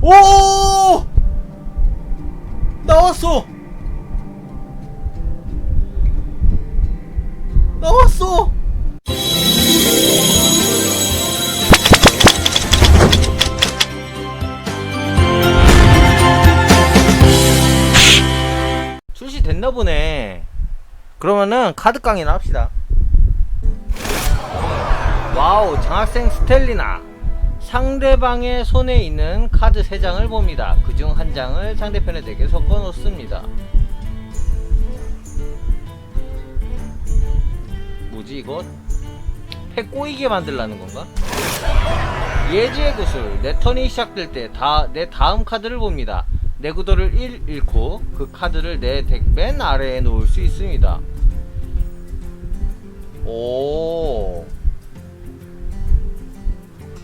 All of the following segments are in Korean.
오! 나왔어! 나왔어! 출시됐나 보네. 그러면은 카드 강의나 합시다. 와우, 장학생 스텔리나. 상대방의 손에 있는 카드 3장을 봅니다. 그중 한 장을 상대편의 덱에 섞어 놓습니다. 뭐지 이거? 패 꼬이게 만들라는 건가? 예지의 구슬 내 턴이 시작될 때내 다음 카드를 봅니다. 내 구도를 1 잃고 그 카드를 내 덱 맨 아래에 놓을 수 있습니다. 오.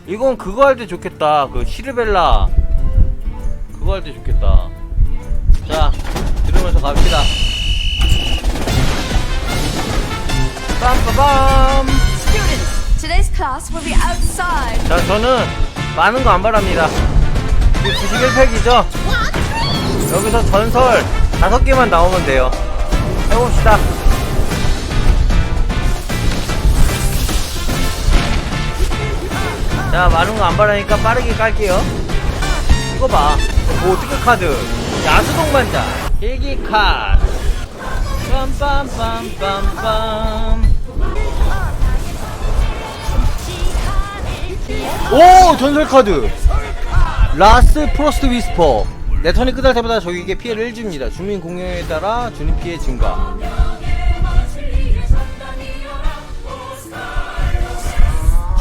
이건 그거 할 때 좋겠다. 그 시르벨라 그거 할 때 좋겠다. 자, 들으면서 갑시다. 빰빠밤. Students, today's class will be outside. 자, 저는 많은 거 안 바랍니다. 91팩이죠? 여기서 전설 다섯 개만 나오면 돼요. 해봅시다. 자, 많은 거 안 바라니까 빠르게 깔게요. 이거 봐. 오, 특급 카드. 야수동 반자. 일기 카드. 빰빰빰빰빰. 오! 전설 카드! 라스 프로스트 위스퍼. 내 턴이 끝날 때마다 적에게 피해를 1줍니다. 주민 공격에 따라 주는 피해 증가.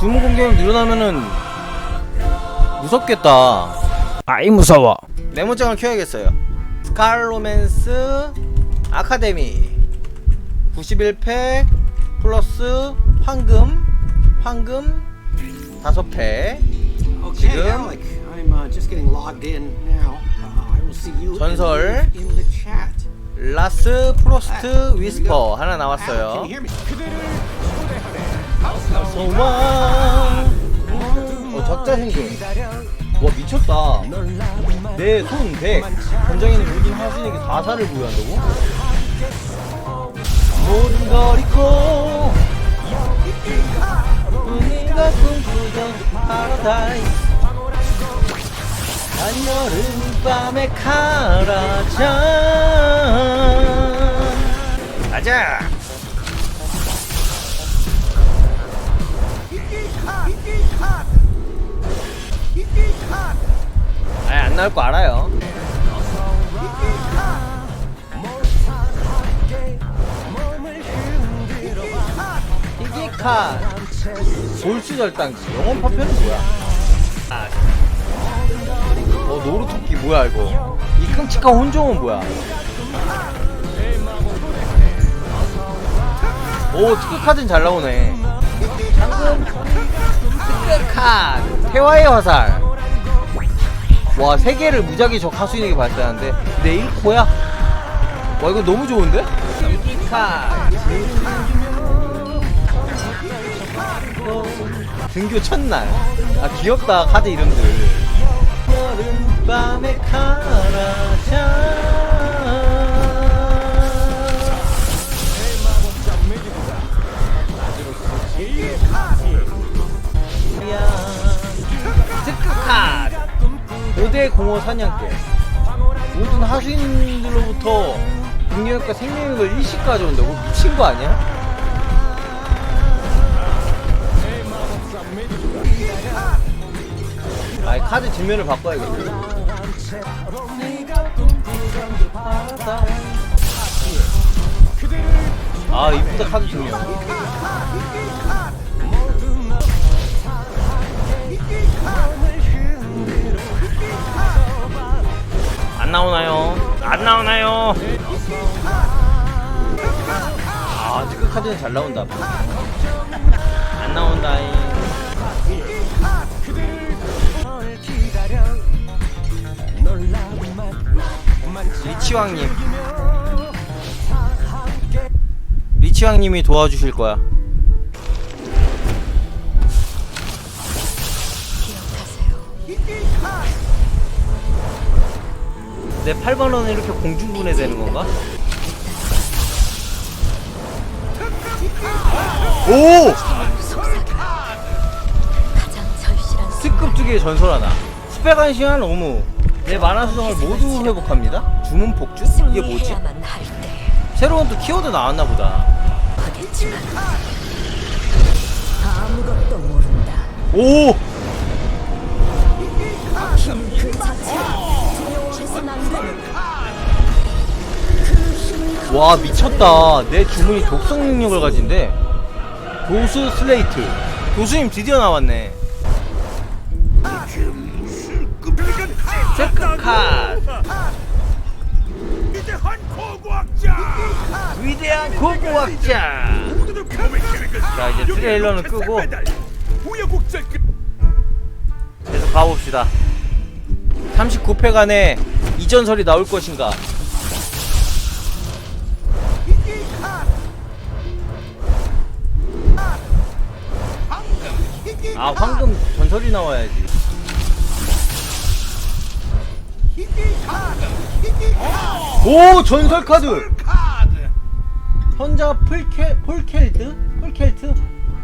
주문 공격이 늘어나면은 무섭겠다. 아이 무서워 메모장을 켜야겠어요. 스칼로맨스 아카데미 91패 플러스 황금 황금 5패 Okay, 지금 Alec, I'm uh, just getting logged in now. Uh, I will see you 전설. in, in the chat. 라스 프로스트 Ah, 위스퍼. 하나 나왔어요. 소망 어 적자 생존. 와 미쳤다. 내 손 100 현장에는 무진 하수인에게 4사를 부여한다고? 모든 걸 잊고 우리가 꿈꾸던 파라다이스. 한여름밤의 카라잔 가자 나올 거 알아요. 희귀카 볼수 절단기 영원 파편은 뭐야? 아. 어 노루토끼 뭐야 이거? 이 끔찍한 혼종은 뭐야? 오 특급 카드는 잘 나오네. 방금 특급 카드 태화의 화살. 와, 세 개를 무작위 적 하수인에게 발사하는데. 내 1코야? 와, 이거 너무 좋은데? 이기카 등교 첫날. 아 귀엽다 카드 이름들. 여름밤의 카라잔 특급 카드 5대 공허 사냥개. 모든 하수인들로부터 능력과 생명력을 일씩 가져온다고? 미친 거 아니야? 아이 카드 뒷면을 바꿔야겠네. 아 이쁘다 카드 뒷면 나오나요? 안 나오나요? 아 특급 카드는 잘 나온다 안 나온다잉 리치왕님 리치왕님이 도와주실 거야 내 8만원은 이렇게 공중분해 되는 건가? 오! 특급 두 개의 전설 하나. 스펙 한시한 오무. 내 만화 수정을 모두 회복합니다. 주문 복주? 이게 뭐지? 새로운 또 키워드 나왔나 보다. 오! 와 미쳤다. 내 주문이 독성 능력을 가진대. 도수 슬레이트. 도수님 드디어 나왔네. 체크 카 위대한 고고학자 자, 이제 트레일러는 끄고. 계속 가봅시다. 39회간에 이전설이 나올 것인가? 아 황금 전설이 나와야지. 오 전설 카드. 카드 현자 풀켈 폴켈드 폴켈트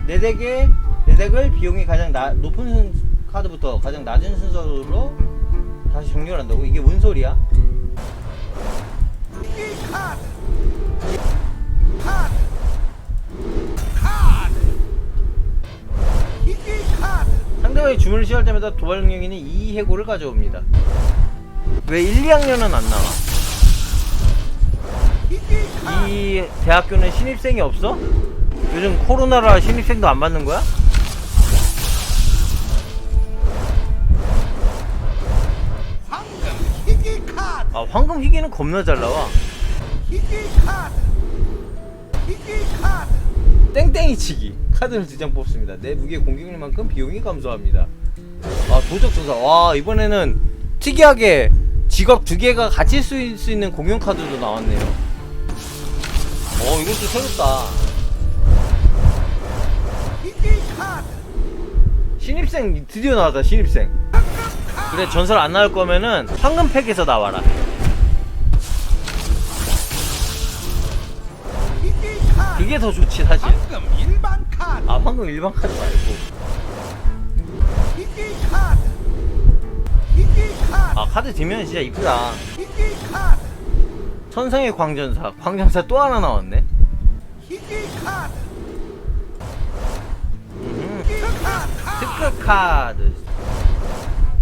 네 덱의 네 덱을 비용이 가장 나, 높은 순, 카드부터 가장 낮은 순서로 다시 정렬한다고 이게 뭔 소리야? 상대 방이 주문을 시할 때마다 도발 능력 있는 이 해고를 가져옵니다. 왜 1, 2학년은 안 나와? 이 대학교는 신입생이 없어? 요즘 코로나라 신입생도 안 받는 거야? 아 황금 희귀는 겁나 잘 나와 땡땡이 치기 카드를 두 장 뽑습니다. 내 무게 공격력만큼 비용이 감소합니다. 아 도적 조사. 와 이번에는 특이하게 직업 두 개가 같이 쓸수 있는 공용 카드도 나왔네요. 어 이것도 새롭다. 신입생 드디어 나왔다 신입생. 그래 전설 안 나올 거면은 황금팩에서 나와라. 이게 더 좋지 사실 카드 아 황금 일반 카드 말고. 희귀 카드 희귀 카드 아 카드 뒷면 진짜 이쁘다. 희귀 카드 천상의 광전사. 광전사 또 하나 나왔네. 희귀 카드 음, 특급 카드. 특급 카드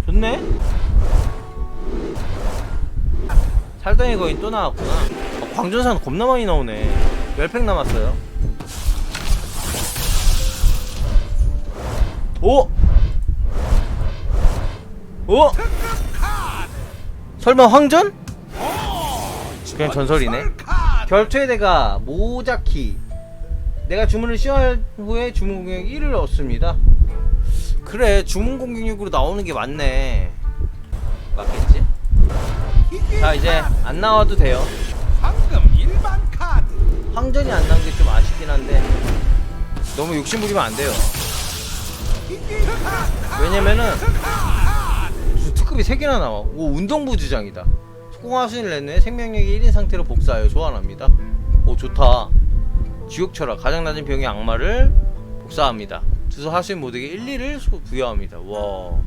좋네? 살덩이 거인 또 나왔구나. 아, 광전사는 겁나 많이 나오네. 10팩 남았어요 오! 오! 설마 황전? 그냥 전설이네 카드 결투의 대가 모자키 내가 주문을 시할 후에 주문 공격 1을 얻습니다 그래 주문 공격력으로 나오는 게 맞네 맞겠지? 자 이제 안 나와도 돼요 황전이 안 나온 게 좀 아쉽긴 한데 너무 욕심 부리면 안 돼요 왜냐면은 무슨 특급이 3개나 나와. 오 운동부 주장이다. 낸 후에 생명력이 1인 상태로 복사하여 소환합니다. 오 좋다. 지옥철학 가장 낮은 병의 악마를 복사합니다. 주소 하수인 모두에게 1, 2를 소- 부여합니다. 와.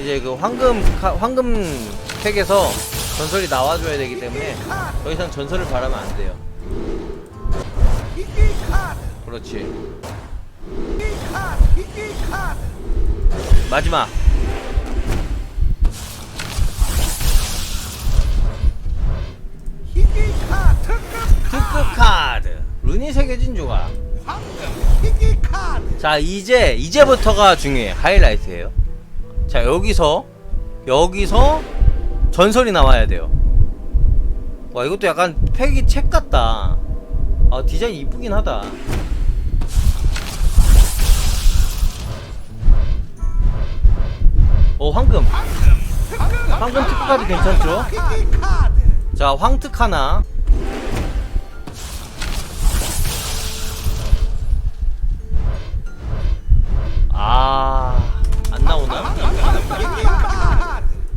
이제 그 황금 카- 황금 팩에서 전설이 나와줘야 되기 때문에 더 이상 전설을 바라면 안 돼요 그렇지. 마지막. 특급 카드. 룬이 새겨진 조각 자 이제 이제부터가 중요해. 하이라이트예요. 자 여기서 여기서 전설이 나와야 돼요. 와 이것도 약간 팩이 책 같다 아 디자인 이쁘긴 하다 어 황금 황금 카드 괜찮죠? 자 황특 하나 아, 안 나오나?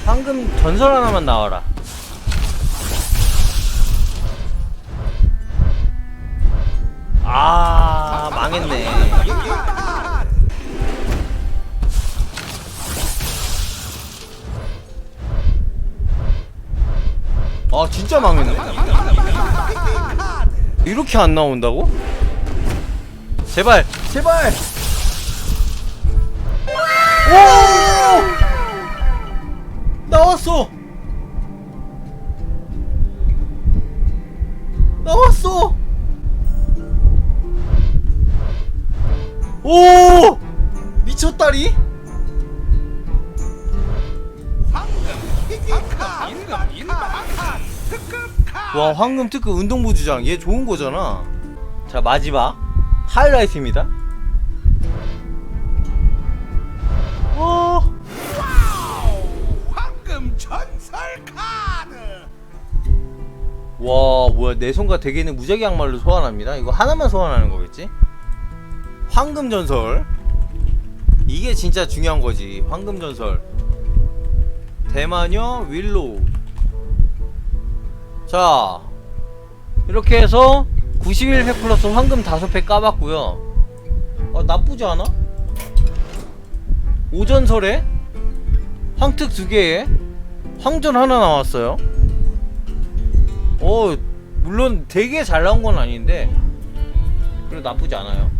황금 전설 하나만 나와라. 아 망했네. 아 진짜 망했네. 이렇게 안 나온다고? 제발 제발. 오! 나왔어. 나왔어. 오! 미쳤다리? 와 황금 특급 운동부 주장 얘 좋은 거잖아. 자 마지막 하이라이트입니다. 와 황금 전설 카드 와 뭐야 내 손과 대개는 무작위 양말로 소환합니다 이거 하나만 소환하는 거겠지? 황금 전설. 이게 진짜 중요한 거지. 황금 전설. 대마녀 윌로우 자 이렇게 해서 91회 플러스 황금 5회 까봤고요. 어 나쁘지 않아? 오전설에 황특 2개에 황전 하나 나왔어요. 어 물론 되게 잘 나온 건 아닌데 그래도 나쁘지 않아요